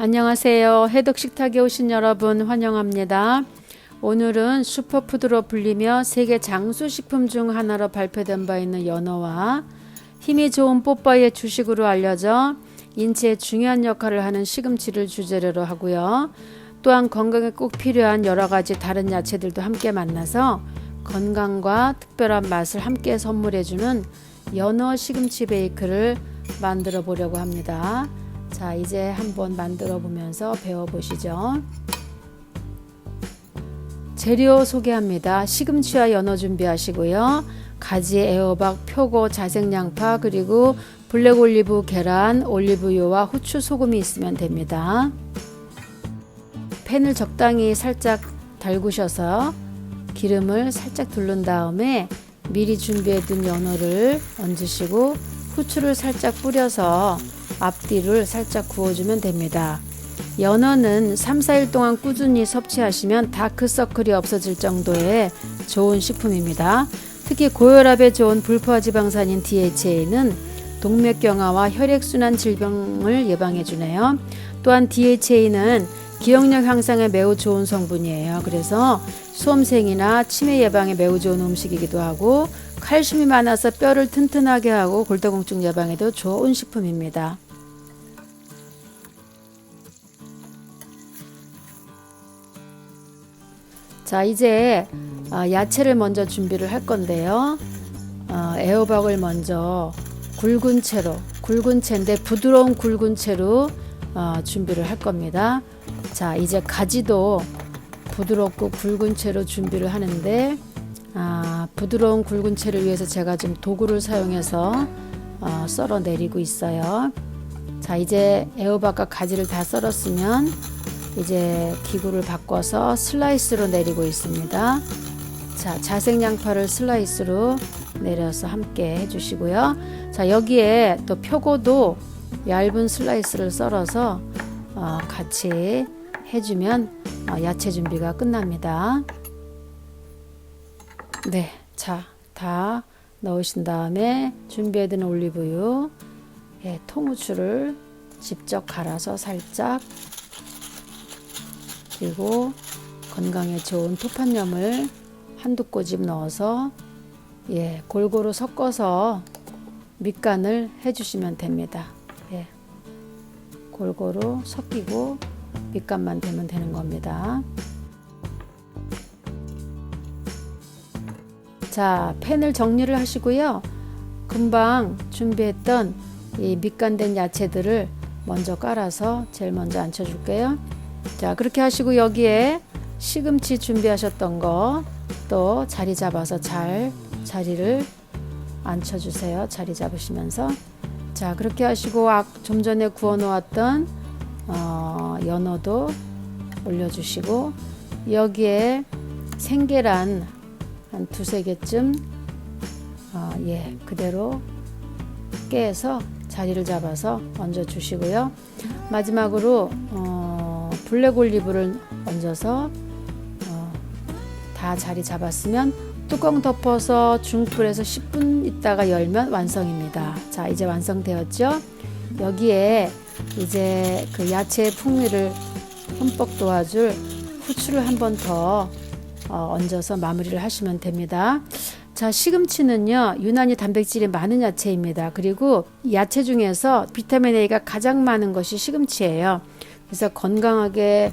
안녕하세요. 해독 식탁에 오신 여러분 환영합니다. 오늘은 슈퍼푸드로 불리며 세계 장수 식품 중 하나로 발표된 바 있는 연어와 힘이 좋은 뽀빠이의 주식으로 알려져 인체에 중요한 역할을 하는 시금치를 주재료로 하고요. 또한 건강에 꼭 필요한 여러 가지 다른 야채들도 함께 만나서 건강과 특별한 맛을 함께 선물해주는 연어 시금치 베이크를 만들어 보려고 합니다. 자, 이제 한번 만들어 보면서 배워 보시죠. 재료 소개합니다. 시금치와 연어 준비하시고요. 가지, 애호박, 표고, 자색양파, 그리고 블랙 올리브, 계란, 올리브유와 후추, 소금이 있으면 됩니다. 팬을 적당히 살짝 달구셔서 기름을 살짝 두른 다음에 미리 준비해 둔 연어를 얹으시고 후추를 살짝 뿌려서 앞뒤를 살짝 구워주면 됩니다. 연어는 3, 4일 동안 꾸준히 섭취하시면 다크서클이 없어질 정도의 좋은 식품입니다. 특히 고혈압에 좋은 불포화 지방산인 DHA는 동맥경화와 혈액순환 질병을 예방해 주네요. 또한 DHA는 기억력 향상에 매우 좋은 성분이에요. 그래서 수험생이나 치매 예방에 매우 좋은 음식이기도 하고 칼슘이 많아서 뼈를 튼튼하게 하고 골다공증 예방에도 좋은 식품입니다. 자 이제 아, 야채를 먼저 준비를 할 건데요. 어, 애호박을 먼저 굵은 채로 굵은 채인데 부드러운 굵은 채로 어, 준비를 할 겁니다. 자 이제 가지도 부드럽고 굵은 채로 준비를 하는데 아, 부드러운 굵은 채를 위해서 제가 좀 도구를 사용해서 어, 썰어 내리고 있어요. 자 이제 애호박과 가지를 다 썰었으면 이제 기구를 바꿔서 슬라이스로 내리고 있습니다. 자, 자색 양파를 슬라이스로 내려서 함께 해주시고요. 자, 여기에 또 표고도 얇은 슬라이스를 썰어서 어, 같이 해주면 어, 야채 준비가 끝납니다. 네, 자, 다 넣으신 다음에 준비해둔 올리브유, 예, 통후추를 직접 갈아서 살짝 그리고 건강에 좋은 토판염을 한두 꼬집 넣어서 예, 골고루 섞어서 밑간을 해주시면 됩니다. 예, 골고루 섞이고 밑간만 되면 되는 겁니다. 자, 팬을 정리를 하시고요. 금방 준비했던 이 밑간된 야채들을 먼저 깔아서 제일 먼저 앉혀줄게요. 자, 그렇게 하시고 여기에 시금치 준비하셨던 거 또 자리 잡아서 잘 자리를 앉혀주세요. 자리 잡으시면서. 자, 그렇게 하시고 아, 좀 전에 구워 놓았던 어, 연어도 올려주시고 여기에 생계란 한 두세 개쯤 어, 예, 그대로 깨서 자리를 잡아서 얹어 주시고요. 마지막으로 어, 블랙 올리브를 얹어서 어, 다 자리 잡았으면 뚜껑 덮어서 중불에서 10분 있다가 열면 완성입니다. 자, 이제 완성되었죠? 여기에 이제 그 야채의 풍미를 흠뻑 도와줄 후추를 한 번더 어, 얹어서 마무리를 하시면 됩니다. 자, 시금치는요, 유난히 단백질이 많은 야채입니다. 그리고 야채 중에서 비타민 A가 가장 많은 것이 시금치예요. 그래서 건강하게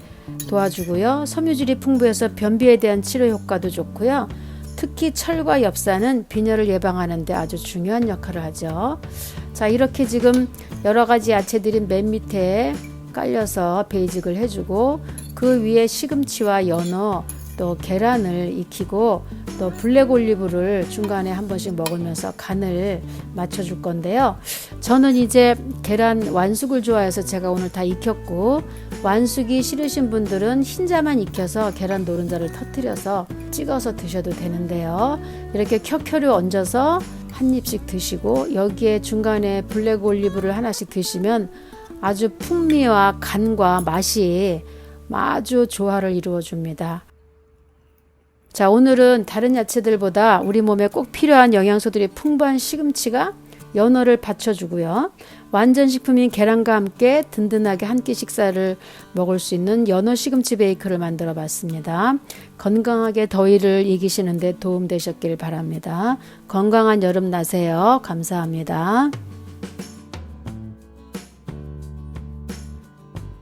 도와주고요. 섬유질이 풍부해서 변비에 대한 치료 효과도 좋고요. 특히 철과 엽산은 빈혈을 예방하는 데 아주 중요한 역할을 하죠. 자, 이렇게 지금 여러 가지 야채들이 맨 밑에 깔려서 베이직을 해주고 그 위에 시금치와 연어 또 계란을 익히고 또 블랙 올리브를 중간에 한 번씩 먹으면서 간을 맞춰줄 건데요. 저는 이제 계란 완숙을 좋아해서 제가 오늘 다 익혔고 완숙이 싫으신 분들은 흰자만 익혀서 계란 노른자를 터트려서 찍어서 드셔도 되는데요. 이렇게 켜켜루 얹어서 한 입씩 드시고 여기에 중간에 블랙 올리브를 하나씩 드시면 아주 풍미와 간과 맛이 아주 조화를 이루어 줍니다. 자, 오늘은 다른 야채들보다 우리 몸에 꼭 필요한 영양소들이 풍부한 시금치가 연어를 받쳐주고요. 완전 식품인 계란과 함께 든든하게 한 끼 식사를 먹을 수 있는 연어 시금치 베이크를 만들어 봤습니다. 건강하게 더위를 이기시는데 도움 되셨길 바랍니다. 건강한 여름 나세요. 감사합니다.